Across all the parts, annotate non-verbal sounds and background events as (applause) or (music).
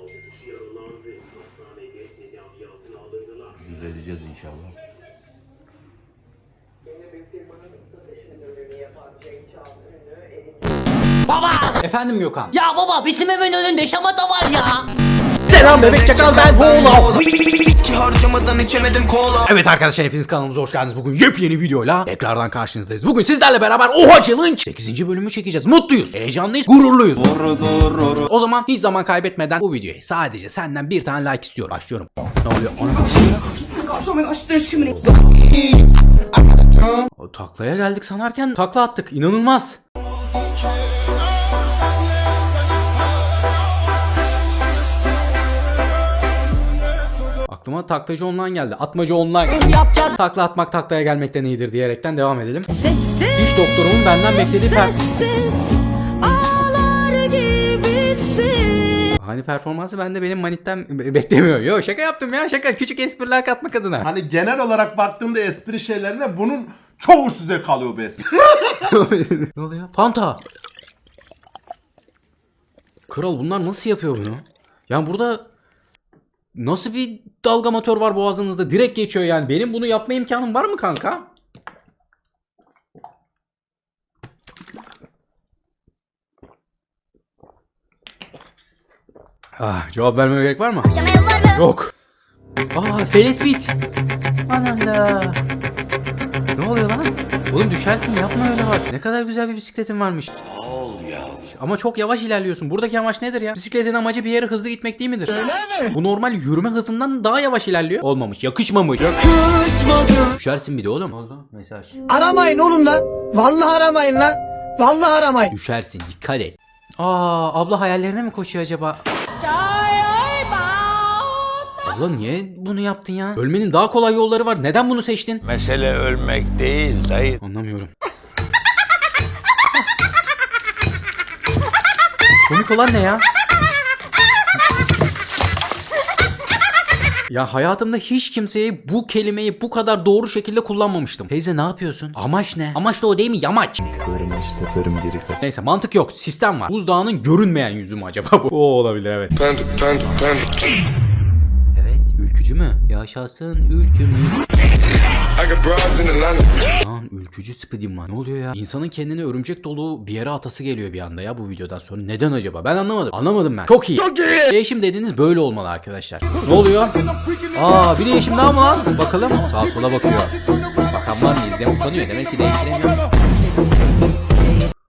altı kişi yaralandı. Hastanede tedavi altına alındılar. Düzeleceğiz inşallah. Baba! Efendim Gökhan. Ya baba bizim evin önünde şamata var ya. Selam bebek çakal ben Boğla. Viski harcamadan içemedim kola Evet arkadaşlar hepiniz kanalımıza hoş geldiniz. Bugün yepyeni videoyla tekrardan karşınızdayız. Bugün sizlerle beraber Oha Challenge 8. bölümü çekeceğiz. Mutluyuz, heyecanlıyız, gururluyuz. O zaman hiç zaman kaybetmeden bu videoya sadece senden bir tane like istiyorum. Başlıyorum. Ne oluyor? Ana. O taklaya geldik sanarken takla attık. İnanılmaz. Aklıma taklacı online geldi. Atmacı online. Takla atmak taklaya gelmekten iyidir diyerekten devam edelim. Sessiz, Diş doktorumun benden beklediği performans. Hani performansı ben de benim manitten be- beklemiyor. Yo şaka yaptım ya şaka. Küçük espriler katmak adına. Hani genel olarak baktığında espri şeylerine bunun çoğu size kalıyor bu espri. (laughs) ne oluyor? Fanta. Kral bunlar nasıl yapıyor bunu? Yani burada nasıl bir dalgamatör var boğazınızda? Direkt geçiyor yani. Benim bunu yapma imkanım var mı kanka? Ah, cevap vermeme gerek var mı? Yok. Aa, Felis Beat. Anam da. Ne oluyor lan? Oğlum düşersin yapma öyle bak. Ne kadar güzel bir bisikletin varmış. Ama çok yavaş ilerliyorsun. Buradaki amaç nedir ya? Bisikletin amacı bir yere hızlı gitmek değil midir? Öyle mi? Bu normal yürüme hızından daha yavaş ilerliyor. Olmamış. Yakışmamış. Yakışmadı. Düşersin bir de oğlum. Oldu. Mesaj. Aramayın oğlum lan. Vallahi aramayın lan. Vallahi aramayın. Düşersin. Dikkat et. Aa abla hayallerine mi koşuyor acaba? Abla niye bunu yaptın ya? Ölmenin daha kolay yolları var. Neden bunu seçtin? Mesele ölmek değil dayı. Anlamıyorum. Komik olan ne ya? Ya hayatımda hiç kimseye bu kelimeyi bu kadar doğru şekilde kullanmamıştım. Teyze ne yapıyorsun? Amaç ne? Amaç da o değil mi? Yamaç. Neyse mantık yok. Sistem var. Buzdağının görünmeyen yüzü mü acaba bu? O olabilir evet. Evet. Ülkücü mü? Yaşasın ülkümüz. Lan ülkücü Spiderman. Ne oluyor ya? İnsanın kendini örümcek dolu bir yere atası geliyor bir anda ya bu videodan sonra. Neden acaba? Ben anlamadım. Anlamadım ben. Çok iyi. Çok iyi. Değişim dediğiniz böyle olmalı arkadaşlar. Ne oluyor? Aa bir değişim daha mı lan? Bakalım. Sağa sola bakıyor. Bakan var mı? İzleyen utanıyor. Demek ki değiştiremiyor.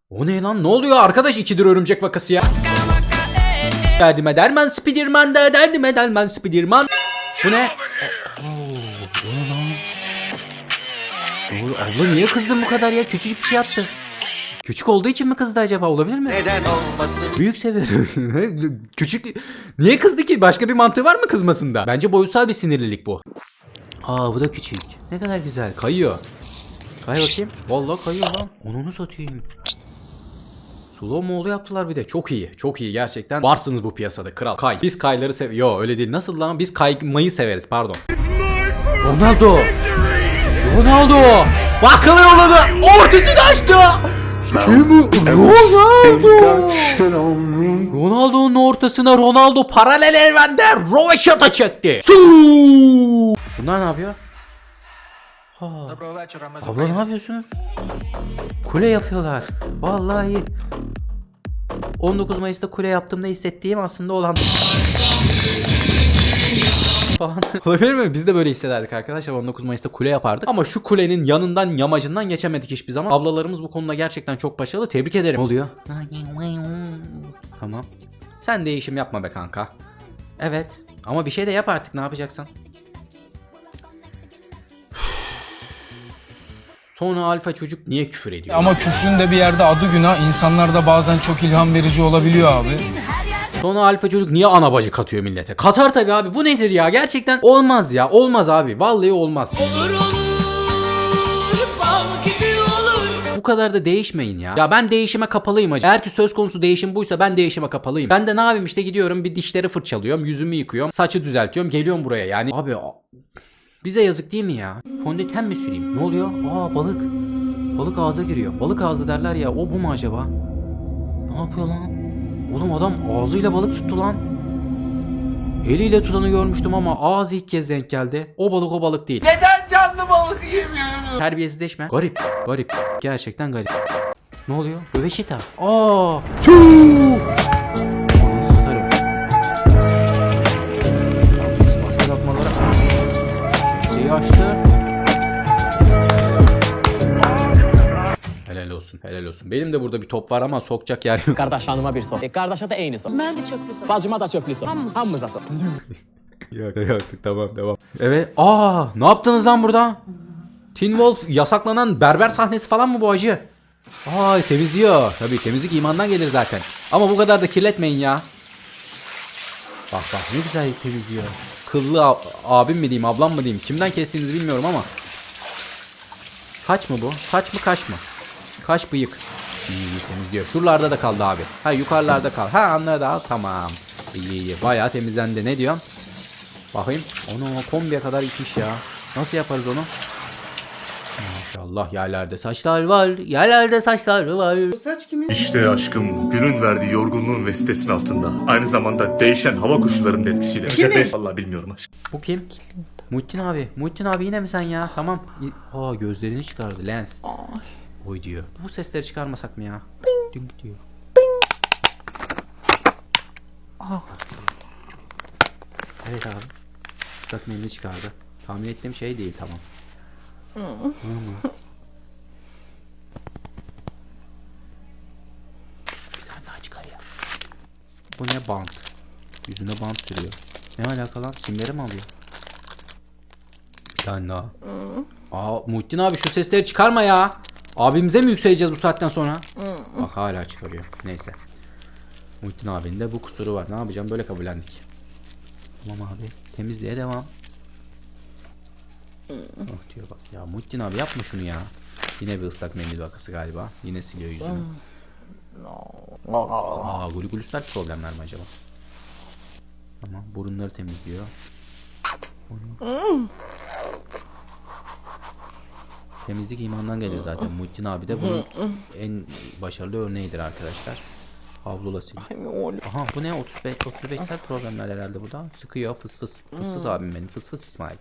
O ne lan? Ne oluyor arkadaş? İkidir örümcek vakası ya. Derdime derman Spiderman de derdime derman Spiderman. Bu ne? Abla niye kızdın bu kadar ya? Küçücük bir şey yaptı. Küçük olduğu için mi kızdı acaba? Olabilir mi? Neden olmasın Büyük severim. (laughs) Küçük... Niye kızdı ki? Başka bir mantığı var mı kızmasında? Bence boyutsal bir sinirlilik bu. Aa bu da küçük. Ne kadar güzel. Kayıyor. Kay bakayım. Vallahi kayıyor lan. Onunu satayım. Slow mo'lu yaptılar bir de. Çok iyi. Çok iyi gerçekten. Varsınız bu piyasada kral. Kay. Biz kayları sev... Yo öyle değil. Nasıl lan? Biz kaymayı severiz. Pardon. Ronaldo. Ronaldo. Bakkala yolladı. Ortasını açtı. Kim bu? Ronaldo. Ronaldo'nun ortasına Ronaldo paralel evrende Roveşata çekti. Su! Bunlar ne yapıyor? Ha. Abla ne yapıyorsunuz? Kule yapıyorlar. Vallahi 19 Mayıs'ta kule yaptığımda hissettiğim aslında olan falan. (laughs) Olabilir mi? Biz de böyle hissederdik arkadaşlar. 19 Mayıs'ta kule yapardık. Ama şu kulenin yanından yamacından geçemedik hiçbir zaman. Ablalarımız bu konuda gerçekten çok başarılı. Tebrik ederim. Ne oluyor? Tamam. Sen değişim yapma be kanka. Evet. Ama bir şey de yap artık ne yapacaksan. (sighs) Sonra alfa çocuk niye küfür ediyor? Ama küfrün de bir yerde adı günah. İnsanlar da bazen çok ilham verici olabiliyor abi. Sonra alfa çocuk niye ana bacı katıyor millete? Katar tabi abi bu nedir ya gerçekten olmaz ya olmaz abi vallahi olmaz. Bu kadar da değişmeyin ya. Ya ben değişime kapalıyım hacı. Eğer ki söz konusu değişim buysa ben değişime kapalıyım. Ben de ne yapayım işte gidiyorum bir dişleri fırçalıyorum, yüzümü yıkıyorum, saçı düzeltiyorum, geliyorum buraya yani. Abi bize yazık değil mi ya? Fondöten mi süreyim? Ne oluyor? Aa balık. Balık ağza giriyor. Balık ağzı derler ya o bu mu acaba? Ne yapıyor lan? Oğlum adam ağzıyla balık tuttu lan. Eliyle tutanı görmüştüm ama ağzı ilk kez denk geldi. O balık o balık değil. Neden canlı balık yemiyorum? Terbiyesizleşme. Garip. Garip. Gerçekten garip. Ne oluyor? Böveşita. Aa! Tüh! Helal olsun, helal olsun. Benim de burada bir top var ama sokacak yer yok. Kardeş hanıma bir sor. E, kardeşe de eyni sor. Ben de çöplü sor. Bacıma da çöplü sor. Hamımıza sor. (laughs) Yok yaktık tamam devam. Evet. Aa ne yaptınız lan burada? Teen Wolf yasaklanan berber sahnesi falan mı bu acı? Ay temizliyor. Tabii temizlik imandan gelir zaten. Ama bu kadar da kirletmeyin ya. Bak bak ne güzel temizliyor. Kıllı a- abim mi diyeyim ablam mı diyeyim kimden kestiğinizi bilmiyorum ama. Saç mı bu? Saç mı kaş mı? Kaş bıyık. İyi iyi temizliyor. Şuralarda da kaldı abi. Ha yukarılarda kal. Ha anladı al tamam. İyi iyi bayağı temizlendi. Ne diyorsun? Bakayım. Onu kombiye kadar itmiş ya. Nasıl yaparız onu? Maşallah yerlerde saçlar var. Yerlerde saçlar var. İşte aşkım günün verdiği yorgunluğun ve stresin altında. Aynı zamanda değişen hava koşullarının etkisiyle. Kimi? Vallahi bilmiyorum aşkım. Bu kim? Muhittin abi. Muhittin abi yine mi sen ya? Tamam. Aa gözlerini çıkardı lens. Oy diyor. Bu sesleri çıkarmasak mı ya? Ding diyor. Evet abi. Islak mendil çıkardı. Tahmin ettiğim şey değil tamam. Hı mı? Bir tane daha çıkar ya. Bu ne bant? Yüzüne bant sürüyor. Ne alaka lan? Simleri mi alıyor? Bir tane daha. Aa Muhittin abi şu sesleri çıkarma ya. Abimize mi yükseleceğiz bu saatten sonra? Bak hala çıkarıyor. Neyse. Muhittin abinin de bu kusuru var. Ne yapacağım? Böyle kabullendik. Tamam abi. Temizliğe devam. Oh diyor bak ya. Muhittin abi yapma şunu ya. Yine bir ıslak mendil vakası galiba. Yine siliyor yüzünü. Aa gulgulüsler problemler mi acaba? Tamam burunları temizliyor. Temizlik imandan gelir zaten. Muhittin abi de bunun en başarılı örneğidir arkadaşlar. Havlula sil. Aha bu ne 35 35 sel problemler herhalde bu da. Sıkıyor fıs fıs. Fıs fıs abim benim. Fıs fıs İsmail.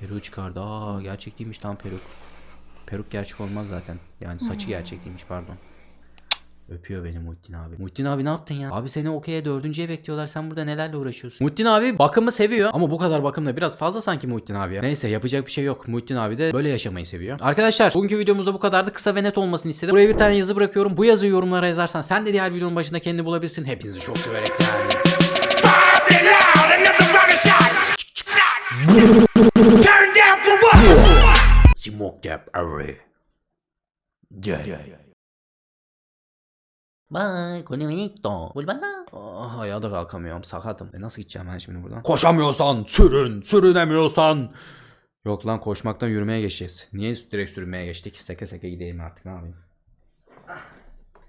Peruk çıkardı. Aa gerçek değilmiş lan peruk. Peruk gerçek olmaz zaten. Yani saçı gerçek değilmiş pardon. Öpüyor beni Muhittin abi. Muhittin abi ne yaptın ya? Abi seni okey'e dördüncüye bekliyorlar. Sen burada nelerle uğraşıyorsun? Muhittin abi bakımı seviyor. Ama bu kadar bakım da biraz fazla sanki Muhittin abi ya. Neyse yapacak bir şey yok. Muhittin abi de böyle yaşamayı seviyor. Arkadaşlar bugünkü videomuzda bu kadardı. Kısa ve net olmasını istedim. Buraya bir tane yazı bırakıyorum. Bu yazıyı yorumlara yazarsan sen de diğer videonun başında kendini bulabilirsin. Hepinizi çok severek (laughs) That array. Bye, con bonito. Volvanda. Ah, ayağa da kalkamıyorum. Sakatım. E nasıl gideceğim ben şimdi buradan? Koşamıyorsan sürün. Sürünemiyorsan. Yok lan koşmaktan yürümeye geçeceğiz. Niye direkt sürünmeye geçtik? Seke seke gidelim artık ne yapayım.